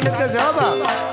આનંદ છે હો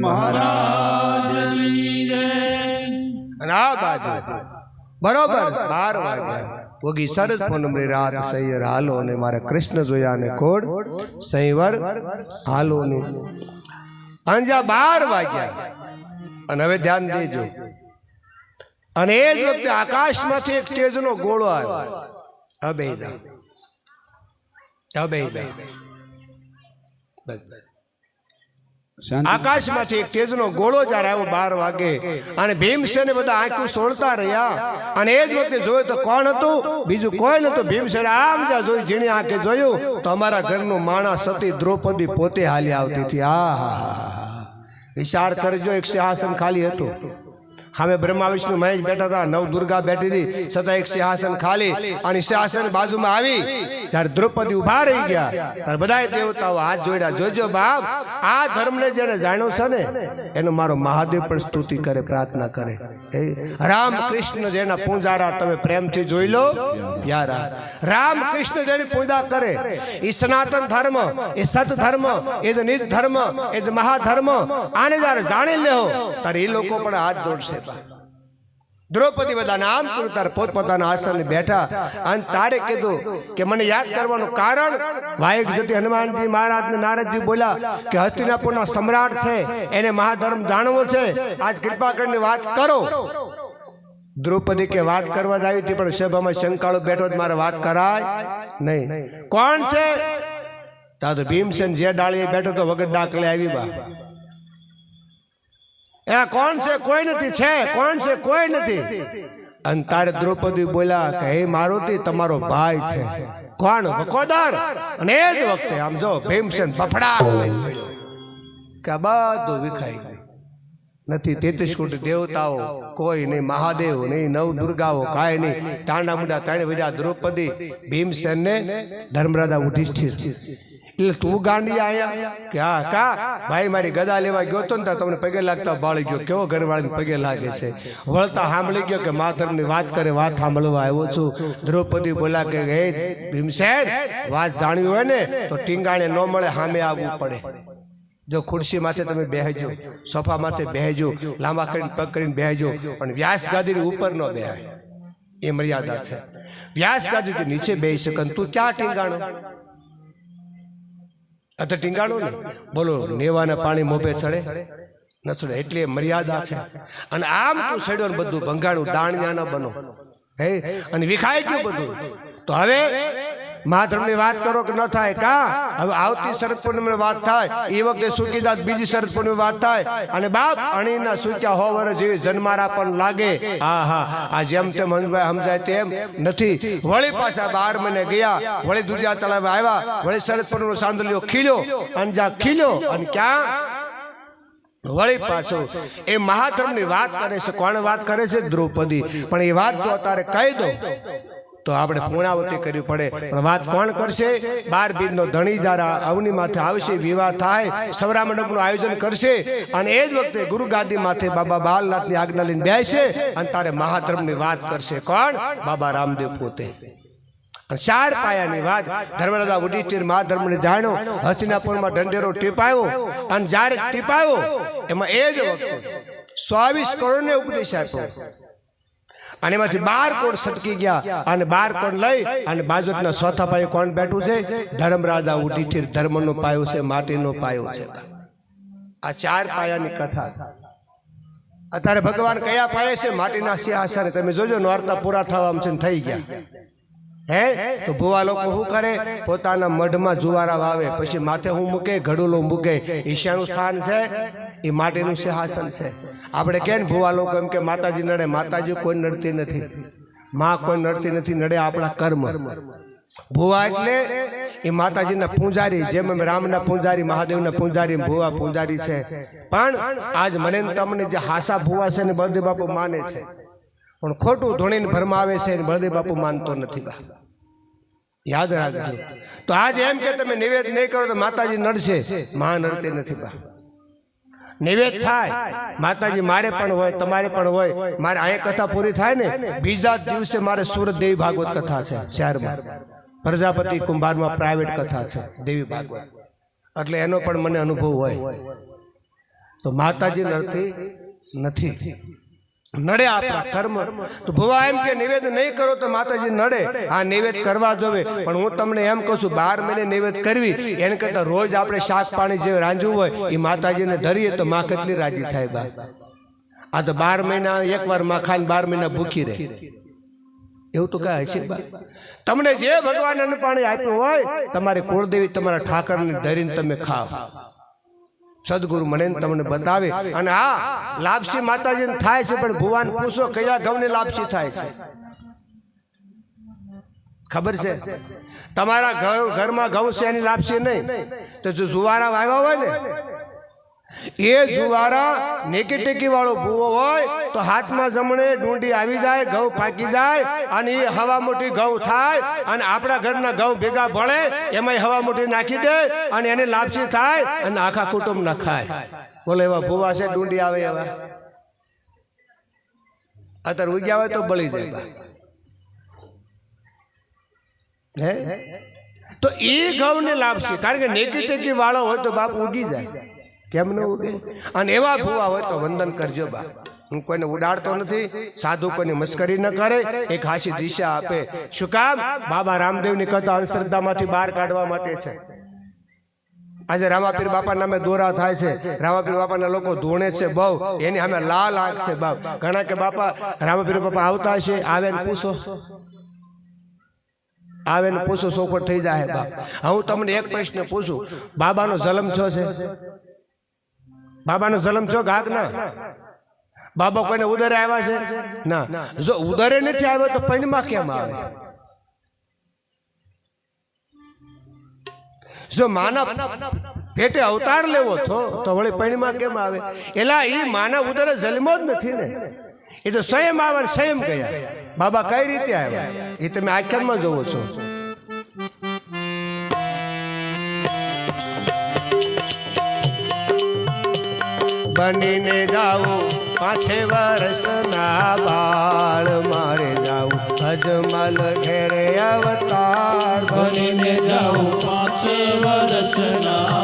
મહારાજની જય. અને આ બાજુ બરોબર બાર વાગ્યા. પોગી સરસ પૂનમની રાત સૈયર હાલો અને મારા કૃષ્ણ જોયા અને કોડ સૈવર હાલો ને. અંજા બાર વાગ્યા. અને હવે ધ્યાન દેજો. અને એ જ વખતે આકાશમાંથી એક તેજનો ગોળો આવ્યો. અબેદા. અબેદા બસ બસ શાંતિ આકાશમાંથી એક તેજનો ગોળો જ્યારે આવ્યો બાર વાગે અને ભીમસેને બધા આંખું સોળતા રહ્યા અને એ જ વખતે જોયું તો કોણ હતું? બીજું કોઈ નતું ભીમસેને આમ જ્યાં જોયું, ઝીણી આંખે જોયું, તો અમારા ઘરનું માણસ સતી દ્રૌપદી પોતે હાલી આવતી હતી. આ હા હા વિચાર કરજો, એક સિંહાસન ખાલી હતું. સામે બ્રહ્મા, વિષ્ણુ, મહેશ બેઠા હતા. નવ દુર્ગા બેઠી હતી. છતાં એક સિંહાસન ખાલી અને સિંહાસન બાજુમાં આવી. જ્યારે દ્રૌપદી ઊભા રહી ગયા. ત્યારે બધા દેવતાઓ હાથ જોડ્યા. જોજો બાપ, આ ધર્મને જેને જાણ્યો છે ને, એનો મારો મહાદેવ પણ સ્તુતિ કરે, પ્રાર્થના કરે. એ રામ કૃષ્ણ જેના પૂજારા તમે પ્રેમથી જોઈ લો યારા રામ કૃષ્ણ જેની પૂજા કરે એ સનાતન ધર્મ, એ સત ધર્મ એ જ નિજ ધર્મ, એ જ મહાધર્મ, આને જ્યારે જાણી લેહો ત્યારે એ લોકો પણ હાથ જોડશે. દ્રૌપદી બધા નામ તાર પોતપોતાના આસને બેઠા અને તારે કીધું કે મને યાદ કરવાનું કારણ વાયક જતી હનુમાનજી મહારાજ ને નારદજી બોલ્યા કે હસ્તિનાપુરના સમ્રાટ છે, એને મહાધર્મ જાણવો છે. આજ કૃપા કરીને વાત કરો. દ્રૌપદી કે વાત કરવા જ આવી હતી, પણ સભામાં શંકાળો બેઠો જ મારે વાત કરાય નહીં. કોણ છે? તા તો ભીમસેન જે ડાળીએ બેઠો તો વગર ડાકલે આવી બા. એ, કોણ છે? કોઈ નથી. છે. કોણ છે? કોઈ નથી. અને તારે દ્રૌપદી બોલ્યા કે, હે મારુતિ, તમારો ભાઈ છે. કોણ? વકોદાર અને એ જ વખતે આમ જો ભીમસેન બફડા કે બધું વિખાઈ ગયું. નથી, તેત્રીસ કોટી દેવતાઓ, કોઈ નહીં, મહાદેવ નહીં, નવ દુર્ગાઓ, કાંઈ નહીં. તાંડા મુંડા તાણે બીજા દ્રૌપદી ભીમસેન ને ધર્મરાજા યુધિષ્ઠિર એટલે તું ગાંડી આયા? કે હા, કા? ભાઈ મારી ગદા લેવા ગયો તો ને તમને પગે લાગતા બાળી ગયો. કેવો ઘરવાળીને પગે લાગે છે? વળતા સાંભળી ગયો કે માતરની વાત કરે, વાત સાંભળવા આવ્યો છું. દ્રૌપદી બોલા કે, હે ભીમસેન, વાત જાણવી હોય ને, તો ટીંગાણે ન મળે સામે આવવું પડે. જો ખુરશી માથે તમે બેહજો, સોફા માથે બેહજો, લાંબા કરીને પગ કરીને બેહજો, પણ વ્યાસ ગાદીની ઉપર ન બેહાય. એ મર્યાદા છે. વ્યાસ ગાદી નીચે બેહી શકે તું ક્યાં ટીંગાણો? આ તો ટીંગાણો ને. બોલો, નેવાના પાણી મોભે ચડે? ન ચડે, એટલી મર્યાદા છે. અને આમ તું સડ્યો બધું ભંગાણું દાણિયા ન બનો. હે? અને વિખાય ગયું બધું. તો હવે મહાધર્મની વાત કરો કે ન થાય? કા? હવે આવતી શરદ પૂર્ણિમાની વાત થાય. એ વખતે સુકીદાસ બીજી શરદ પૂર્ણિમા વાત થાય. અને બાપ અણીના સૂચ્યા હોવર જેવી જન્મારા પણ લાગે. હા હા આ જેમ તેમ હંસભાઈ સમજાય તેમ નથી. વળી પાછા બાર મહિને ગયા. વળી દુજા તળાવ આવ્યા. વળી શરદ પૂર્ણિમા સાંદલિયો ખીલ્યો અને જ્યાં ખીલ્યો અને ક્યાં? વળી પાછો. એ મહાધર્મની વાત કરે છે. કોણ વાત કરે છે? દ્રૌપદી. પણ એ વાત જો અત્યારે કહી દો. તો આપણે પૂર્ણાવતી કરવી પડે. પણ વાત કોણ કરશે? બાર બીજનો ધણી દ્વારા અવની માથે આવશે વિવાહ થાય સવરા મંડપનું આયોજન કરશે અને એ જ વખતે ગુરુ ગાદી માથે બાબા બાલનાથની આજ્ઞા લઈને બેસે અને તારે મહાધર્મની વાત કરશે. કોણ? બાબા રામદેવ પોતે. ચાર પાયાની વાત ધર્મરાજા યુધિષ્ઠિર મહાધર્મને જાણ્યો. હસ્તિનાપુરમાં ઢંઢેરો ટીપાયો અને જ્યારે ટીપાયો એમાં એ જ વખતે ચોવીસ કરોડને ઉપદેશ આપ્યો. અને એમાંથી બાર કોણ સટકી ગયા? અને બાર કોણ લઈ? અને બાજુના ચોથા પાયે કોણ બેઠું છે? ધર્મરાજા યુધિષ્ઠિર ધર્મનો પાયો છે, માટીનો પાયો છે. આ ચાર પાયાની કથા. અત્યારે ભગવાન કયા પાયે છે? માટીના સિંહાસન. તમે જોજો, નોરતા પૂરા થવામાં છે થઈ ગયા. હે? તો ભુવા લોકો શું કરે? પોતાના મઢમાં જુવારા વાવે. પછી માથે હું મૂકે ઘડુલો મૂકે. ઈશાનું સ્થાન છે. એ માટેનું સિંહાસન છે. આપણે કેમ ભુવા લોકો એમ કે માતાજી નડે, માતાજી કોઈ નડતી નથી. માં કોઈ નડતી નથી, નડે આપણા કર્મ. ભુવા એટલે એ માતાજીના પૂંજારી, જેમ એમ રામના પૂંજારી, મહાદેવના પૂંજારી ભુવા પૂંજારી છે. પણ આજ મને તમને જે હાસા ભુવા છે ને બળદેવ બાપુ માને છે. પણ ખોટું ધોણીને ભરમાવે છે બળદેવ બાપુ માનતો નથી બા. યાદ રાખજો. તો આજ એમ કે તમે નિવેદ નહીં કરો તો માતાજી નડશે. માં નડતી નથી બા. નિવેદ થાય. માતાજી મારે પણ હોય તમારે પણ હોય. મારે આ કથા પૂરી થાય ને બીજા દિવસે મારે સુરત દેવી ભાગવત કથા છે શહેરમાં. પ્રજાપતિ કુંભારમાં પ્રાઇવેટ કથા છે દેવી ભાગવત. એટલે એનો પણ મને અનુભવ હોય. તો માતાજી નડતી નથી. નડે આપણા કર્મ. તો ભુવા એમ કે નિવેદ નહીં કરો તો માતાજી નડે. આ નિવેદ કરવા જોવે. પણ હું તમને એમ કહું છું, બાર મહિને નિવેદ કરવી. એને કરતા રોજ આપણે શાક પાણી જે રાંધવું હોય એ માતાજીને ધરીએ તો માં કેટલી રાજી થાય બા? આ તો બાર મહિના એકવારમાં ખાઈને બાર મહિના ભૂખી રહે. એવું તો કાંઈ હશે બા? તમને જે ભગવાન અન્ન પાણી આપ્યું હોય, તમારી કુળદેવી તમારા ઠાકરને ધરીને તમે ખાઓ. સદગુરુ મને તમને બતાવે. અને હા લાપસી માતાજીને થાય છે પણ ભુવાન પૂછો કયા ઘઉંની લાપસી થાય છે? ખબર છે? તમારા ઘર ઘરમાં ઘઉં છે એની લાપસી નહીં. તો જો જુવારા વાવ્યા હોય ને એ જુવારા નેકી ટેકી વાળો ભૂવો હોય તો હાથમાં જમણે ડુંડી આવી જાય, ઘઉં પાકી જાય અને એ હવા મોટી ઘઉં થાય અને આપણા ઘરના ઘઉં ભેગા ભળે એમાં હવા મોટી નાખી દે અને એને લાપસી થાય અને આખા કુટુંબ ના ખાય. બોલે, એવા ભૂવા છે, ડુંડી આવે એવા. અત્યારે ઉગ્યા હોય તો બળી જાય. હે? તો એ ઘઉંને લાપસી. કારણ કે નેકી ટેકી વાળો હોય તો બાપ ઉગી જાય. કેમ ન ઉડે? અને એવા ભૂવા હોય તો વંદન કરજો બા. હું કોઈને ઉડાડતો નથી, સાધુ કોઈની મસ્કરી ન કરે, એક હાસી દિશા આપે. શું કામ? બાબા રામદેવની કથા અંધશ્રદ્ધામાંથી બહાર કાઢવા માટે છે. આજે રામાપીર બાપા નામે દોરા થાય છે. રામાપીર બાપાના લોકો ધોણે છે બહુ. એની સામે લાલ આંખ છે બાપ ઘણા કે બાપા, રામાપીર બાપા આવતા છે આવે ને પૂછો. આવે ને પૂછો, સોપટ થઈ જાય બાપ હું તમને એક પ્રશ્ન પૂછું. બાબાનો જલમ થયો છે. બાબાનો જલમ થયો ગાગ ના? બાબા કોઈને ઉદરે આવ્યા છે? ના. જો ઉદરે નથી આવ્યો તો પૈણમાં કેમ આવે? જો માનવ પેટે અવતાર લેવો થો તો વળી પૈણમાં કેમ આવે? એલા એ માનવ ઉદરે જલમો જ નથી ને. એ તો સંયમ આવે સંયમ ગયા. બાબા કઈ રીતે આવ્યા? એ તમે આખ્યાનમાં જોવો છો. બનીને જાવું પાંચે વર્ષના બાળ મારે જાવું અજમલ ઘેરે અવતાર બનીને જાઉં. પાંચે વર્ષના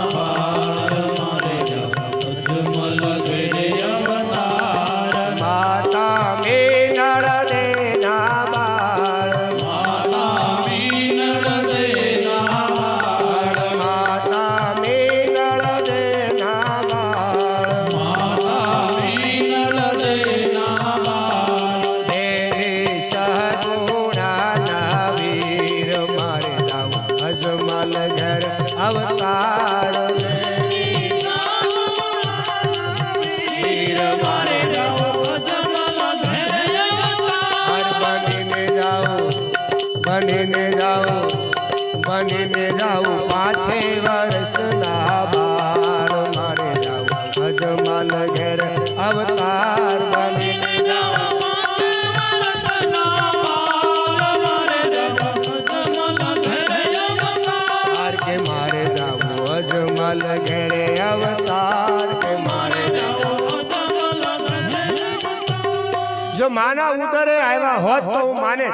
જો માના ઉદરે આવ્યા હોત તો હું માને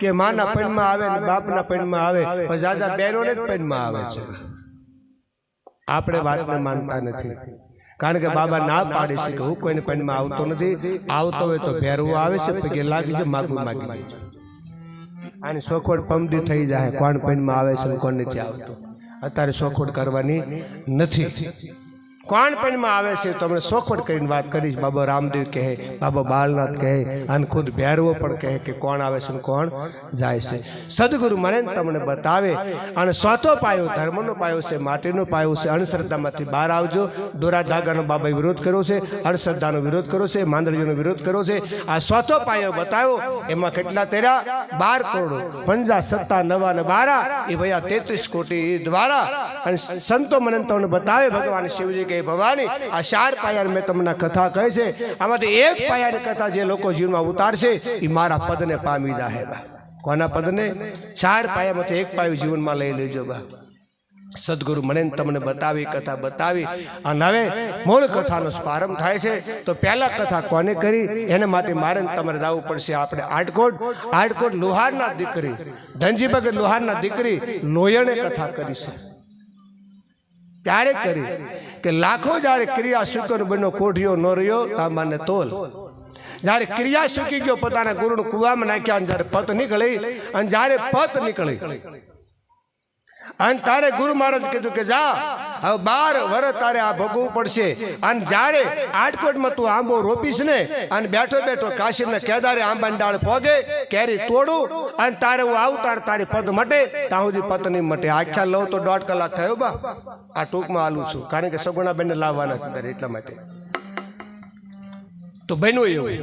કે માના પૈણમાં આવે ને બાપના પૈણમાં આવે, પણ જાજા બહેનોને જ પૈણમાં આવે છે. આપણે વાતને માનતા નથી. કારણ કે બાબા ના પાડે છે કે હું કોઈને પૈણમાં આવતો નથી. આવતો હોય તો પહેરવું આવે છે, પગે લાગી જાય માગું માગી લેજો. આની સોખોડ પમદી થઈ જાય, કોણ પૈણમાં આવે છે કોણ નથી આવતો. અત્યારે સોખોડ કરવાની નથી. કોણ પૈણમાં આવે છે તો અમે સોખવડ કરીને વાત કરીશ. બાબા રામદેવ કહે, બાબા બાલનાથ કહે, અને ખુદ ભેરવો પણ કહે કે કોણ આવે છે અને કોણ જાય છે. સદગુરુ મને તમને બતાવે, અને ચોથો પાયો, ધર્મનો પાયો છે, માટીનો પાયો છે, અણશ્રદ્ધામાંથી બહાર આવજો. દોરા બાબાએ વિરોધ કર્યો છે, અણશ્રદ્ધાનો વિરોધ કર્યો છે, માંદડીઓનો વિરોધ કર્યો છે. આ ચોથો પાયો બતાવ્યો, એમાં કેટલા તેરા? બાર કરોડો. પંજા, સત્તા, નવા ને બારા. એ ભૈયા તેત્રીસ કોટી દ્વારા. અને સંતો મને તમને બતાવે, ભગવાન શિવજી કે ભવાની, આ ચાર પાયા મેં તમને કથા કહે છે. આમાંથી એક પાયાની કથા જે લોકો જીવનમાં ઉતારશે એ મારા પદને પામી જાહે બા. કોના પદને? ચાર પાયામાંથી એક પાયું જીવનમાં લઈ લેજો બા. સદગુરુ મને તમને બતાવી, કથા બતાવી. અને હવે મૂળ કથાનો પ્રારંભ થાય છે. તો પહેલા કથા કોને કરી? એને માટે મારે તમારે જવું પડશે. આપણે આટકોટ આટકોટ લોહારના દીકરી ધનજી ભગત લોહારના દીકરી લોયણે કથા કરી છે. ત્યારે કરી કે લાખો જ્યારે ક્રિયા શુકર બન્યો કોઠિયો ન રહ્યો તાંબાને તોલ. જ્યારે ક્રિયા સુકી ગયો પોતાના ગુરુ કુવામાં નાખ્યા અને જ્યારે પત નીકળી અને જ્યારે પત નીકળી અને તારે ગુરુ મહારાજ કીધું કે જા, હવે બાર વર્ષ તારે આ ભોગવવું પડશે. અને જ્યારે આટકોટમાં તું આંબો રોપીશ ને, અને બેઠો બેઠો કાશીને કેદારે આંબાની ડાળ પોગે કેરી તોડું, અને તારે હું આવું તારે પદ મટે, ત્યાં સુધી પત્ની મટે. આખ્યા લઉં તો દોઢ કલાક થયો બા. આ ટૂંકમાં આલું છું. કારણ કે સગુણાબેનને લાવવાના છે એટલા માટે. તો બન્યું એવું.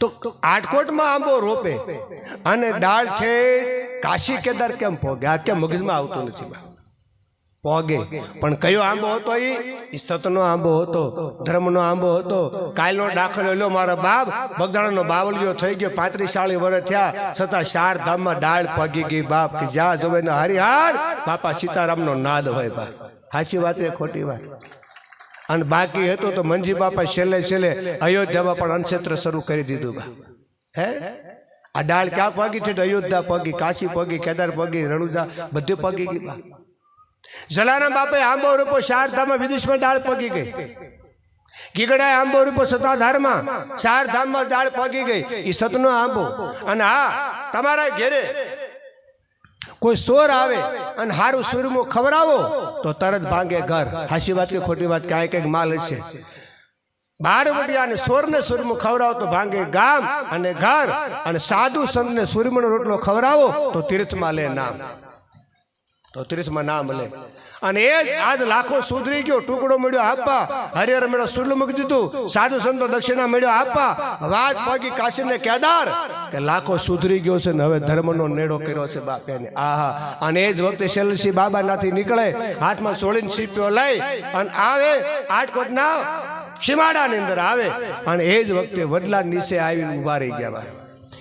તો આટકોટમાં આંબો રોપે, અને ડાળ છે કાશી કેદાર કેમ પોગે? આ કેમ મગજમાં આવતું નથી? બા પોગે. પણ કયો આંબો હતો એ સતનો આંબો હતો ધર્મનો આંબો હતો. કાલનો દાખલો લ્યો મારા બાપ. બગદાણાનો બાવલિયો થઈ ગયો પાંત્રીસ ચાળીસ વર્ષ થયા. છતાં ચાર ધામમાં ડાળ પગી ગઈ બાપ કે જ્યાં જોવે ને હરિહાર બાપા સીતારામનો નાદ હોય બા સાચી વાત એ ખોટી વાત. અને બાકી હતું તો મંજી બાપા છેલ્લે છેલ્લે અયોધ્યામાં પણ અનક્ષેત્ર શરૂ કરી દીધું બા હે? આ ડાળ ક્યાં પગી છે? અયોધ્યા પગી, કાશી પગી, કેદાર પગી, રણુજા, બધે પગી ગઈ. જલારામ બાપે આંબો રૂપો ચાર ધામમાં વિદેશમાં ડાળ પગી ગઈ. ગીગડાએ આંબો રૂપો સતાધારમાં ચાર ધામમાં ડાળ પગી ગઈ. એ સતનો આંબો. અને હા તમારા ઘેરે કોઈ સોર આવે અને હારું સુરમો ખવડાવો, તો તરત ભાંગે ઘર. હાસી વાત કે ખોટી વાત, ક્યાંય કંઈક માલ હશે. બાર વડિયા અને સોરને સુરમો ખવડાવો તો ભાંગે ગામ અને ઘર અને સાધુ સંતને સુરમનો રોટલો ખવડાવો તો તીર્થમાં લે નામ. તો તીર્થમાં નામ લે. અને એ જ આજ લાખો સુધરી ગયો, ટુકડો મળ્યો આપવા હરિહર મેળો સુરલ મૂકી દીધું, સાધુ સંતો દક્ષિણા મળ્યો આપવા વાત પગી કાશીને કેદાર, કે લાખો સુધરી ગયો છે ને હવે ધર્મનો નેડો કર્યો છે બાપ એને. આહા. અને એ જ વખતે શૈલસિંહ બાબા નાથી નીકળે, હાથમાં સોળીને સીપીઓ લઈ, અને આવે આટકોટના સીમાડાની અંદર આવે. અને એ જ વખતે વડલા નીચે આવીને ઊભા રહી ગયા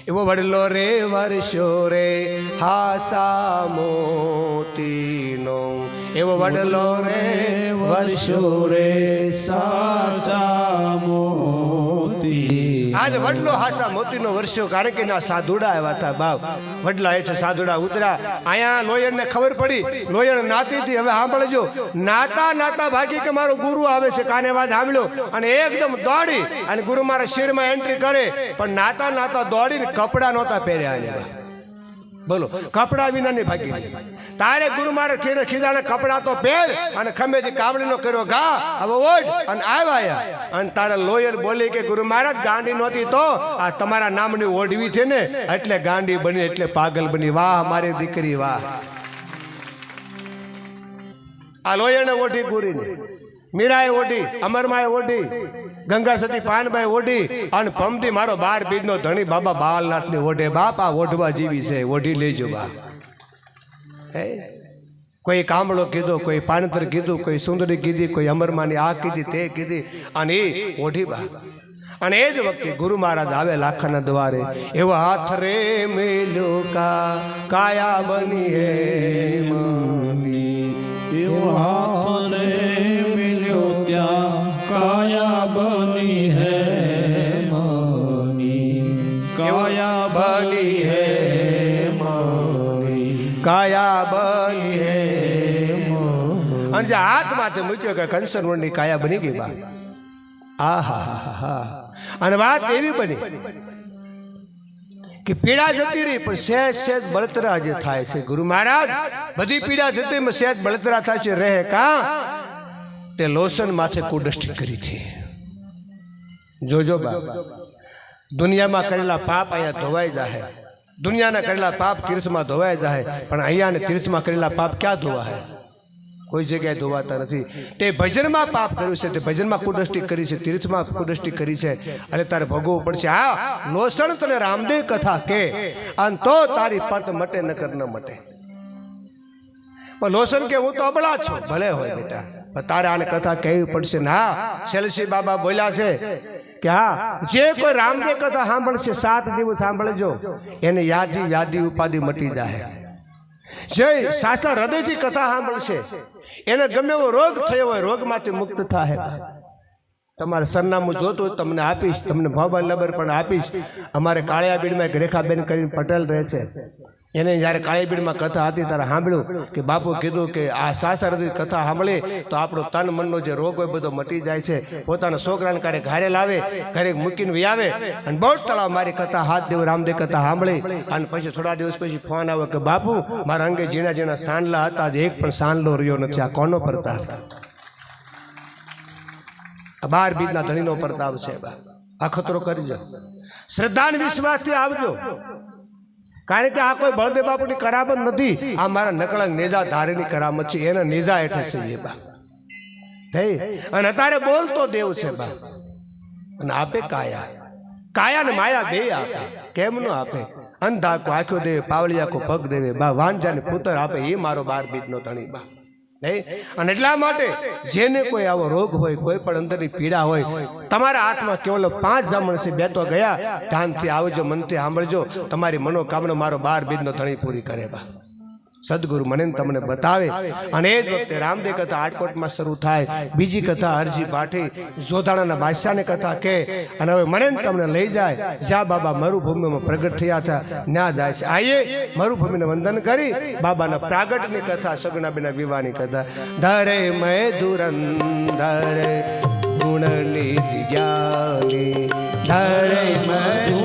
એવો વડલો રે, વર્ષો રે, હાસા મોતીનો. એવો વડલો રે, વર્ષો રે, સાચા મોતી આજ વડલો હાસા મોતીનો વર્ષો, કારણ કે ના સાધુડા આવ્યા હતા, બાપ. વડલા હેઠળ સાધુડા ઉતર્યા. અહીંયા લોયણને ખબર પડી. લોયણ નાતીથી હવે સાંભળજો. નાતા નાતા ભાગી કે મારો ગુરુ આવે છે, કાને વાત સાંભળ્યો? અને એકદમ દોડી અને ગુરુ મારા શિરમાં એન્ટ્રી કરે. પણ નાતા નાતા દોડીને કપડા નહોતા પહેર્યા એને. બોલો, કપડા વિનાની ભાગી તારે ગુરુ મારે ખીરે ખીજાને કપડા તો પહેર અને ખમેથી કાવડીનો કર્યો ઘા, હવે ઓઢ અને આવ્યા અને તારા લોયર બોલી કે, ગુરુ મહારાજ, ગાંડી નહોતી તો આ તમારા નામની ઓઢવી છે ને, એટલે ગાંડી બની, એટલે પાગલ બની. વાહ, મારી દીકરી, વાહ. આ લોયરને ઓઢી ગુરીને. મીરાએ ઓઢી, અમરમાએ ઓઢી ગંગા સતી પાનભાઈ ઓઢી અને પમતી મારો બાર બીજનો ધણી બાબા બાલનાથની ઓઢે. બાપ, આ ઓઢવા જેવી છે, ઓઢી લેજો બા હે? કોઈ કામળો કીધો, કોઈ પાનતર કીધું, કોઈ સુંદરી કીધી, કોઈ અમરમાની આ કીધી, તે કીધી અને એ ઓઢી બા અને એ જ વખતે ગુરુ મહારાજ આવે લાખાના દ્વારે. એવો હાથ રે મેલો કાયા બની હે માની એવો હાથ કાયા બની હે મની? કાયા બની હે માની? કાયા બની હે અને જે હાથ માથે મૂક્યો કે કંસન વણની કાયા બની ગઈ બા. આહા અને વાત એવી બની કે પીડા જતી રહી, પણ સહેજ સહેજ બળતરા જે થાય છે. ગુરુ મહારાજ, બધી પીડા જતી સહેજ બળતરા થાય છે. રહે કા? તે લોસન માથે કુડષ્ટિ કરી હતી જોજો બા દુનિયામાં કરેલા પાપ અહીંયા ધોવાઈ જાય દુનિયાના કરેલા પાપ તીર્થમાં ધોવાઈ જાય પણ અહીંયા ને તીર્થમાં કરેલા પાપ ક્યાં ધોવા હે કોઈ જગ્યાએ ધોવાતા નથી. તે ભજનમાં પાપ કર્યું છે, તે ભજનમાં કુદષ્ટિ કરી છે, તીર્થમાં કુદષ્ટિ કરી છે. અને તારે ભોગવવું પડશે. હા લોસણ તને રામદેવ કથા કે અને તો તારી પત મટે નકર ન મટે. પણ લોસન કે, હું તો અબળા છું. ભલે હોય બેટા. તારે આને કથા કહેવી પડશે ને, હા? શેલસી બાબા બોલ્યા છે કે, હા, જે કોઈ રામદેવ કથા સાંભળશે, સાત દિવસ સાંભળજો. એને યાદી યાદી ઉપાધિ મટી જાય. જે સાચા હૃદયથી કથા સાંભળશે, એને ગમે એવો રોગ થયો હોય, રોગમાંથી મુક્ત થાય. તમારે સરનામું જોતું તમને આપીશ, તમને મોબાઈલ નંબર પણ આપીશ. અમારે કાળિયાબીડમાં એક રેખાબેન કરીને પટેલ રહે છે. એને જ્યારે કાળીબીડમાં કથા હતી, ત્યારે સાંભળ્યું કે બાપુ કીધું કે આ શાસ્ત્રથી કથા સાંભળે, તો આપણો તન મનનો જે રોગ હોય બધો મટી જાય છે. પોતાના છોકરાને ક્યારે ઘરે લાવે ઘરે મૂકીને વી આવે, અને બહુ તળાવ મારી કથા હાથ દેવ રામદેવ કથા સાંભળી, અને પછી થોડા દિવસ પછી ફોન આવ્યો કે બાપુ, મારા અંગે ઝીણા ઝીણા સાંડલા હતા એક પણ સાંડલો રહ્યો નથી, આ કોનો પડતા હતા બાર બીજના ધણીનો પ્રતાપ છે, બા. અખતરો કરજો શ્રદ્ધા અને વિશ્વાસથી આવજો. કારણ કે આ કોઈ બળદેવ બાપુની કરામત નથી. આ મારા નકળા નેજા ધારીની કરામત છે. એના નેજા હેઠળ છે એ બા અને અત્યારે બોલતો દેવ છે બા અને આપે કાયા. કાયા ને માયા બે આપે. કેમ નો આપે? અંધાકો કો આંખો દેવે પાવળિયાકો પગ દેવે. બા, વાંજાને પુત્ર આપે. એ મારો બાર બીજનો ધણી બા અને એટલા માટે જેને કોઈ આવો રોગ હોય, કોઈ પણ અંદરની પીડા હોય, તમારા હાથમાં કેવલ પાંચ જામણ છે, બે તો ગયા, ધ્યાનથી આવજો, મનથી સાંભળજો, તમારી મનોકામના મારો બાર બીજનો ધણી પૂરી કરે બા. સદગુરુ મને ને તમને બતાવે. અને એ જ વખતે રામદેવ કથા આટકોટમાં શરૂ થાય. બીજી કથા હરજી પાઠી જોધાણાના બાદશાહની કથા કે અને હવે મને તમને લઈ જાય. જ્યાં બાબા, મરુભૂમિમાં પ્રગટ થયા હતા. ત્યાં જાય છે. આઈએ મરુભૂમિને વંદન કરી. બાબાના પ્રાગટની કથા સગુણાબેના વિવાહની કથા. ધરે મય ધુરંધર ગુણ નિધિ જ્ઞાની. ધરે મય